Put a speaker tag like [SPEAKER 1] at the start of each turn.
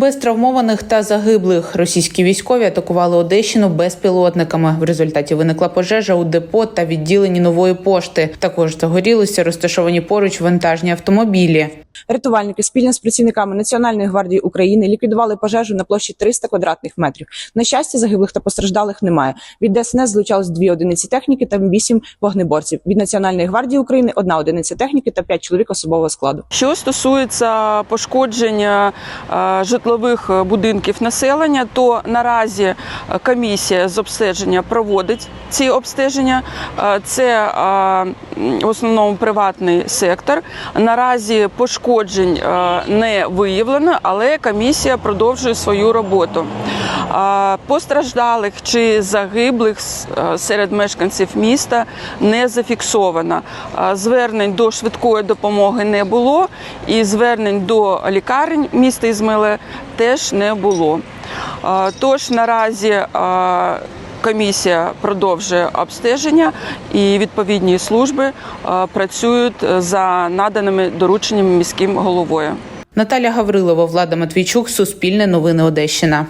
[SPEAKER 1] Без травмованих та загиблих російські військові атакували Одещину безпілотниками. В результаті виникла пожежа у депо та відділенні нової пошти. Також загорілися розташовані поруч вантажні автомобілі.
[SPEAKER 2] Рятувальники спільно з працівниками Національної гвардії України ліквідували пожежу на площі 300 квадратних метрів. На щастя, загиблих та постраждалих немає. Від ДСНС злучалось дві одиниці техніки та вісім вогнеборців. Від Національної гвардії України одна одиниця техніки та п'ять чоловік особового складу.
[SPEAKER 3] Що стосується пошкодження е, житлових будинків населення, то наразі е, комісія з обстеження проводить ці обстеження. Е, Це е, в основному приватний сектор. Наразі пошкоджень е, не виявлено, але комісія продовжує свою роботу. Е, Постраждалих чи загиблих е, серед мешканців міста не зафіксовано. Е, Звернень до швидкої допомоги не було, і звернень до лікарень міста Ізмайле теж не було. Тож наразі комісія продовжує обстеження і відповідні служби працюють е, за наданими дорученнями міським головою.
[SPEAKER 1] Наталя Гаврилова, Влада Матвійчук, Суспільне новини Одещина.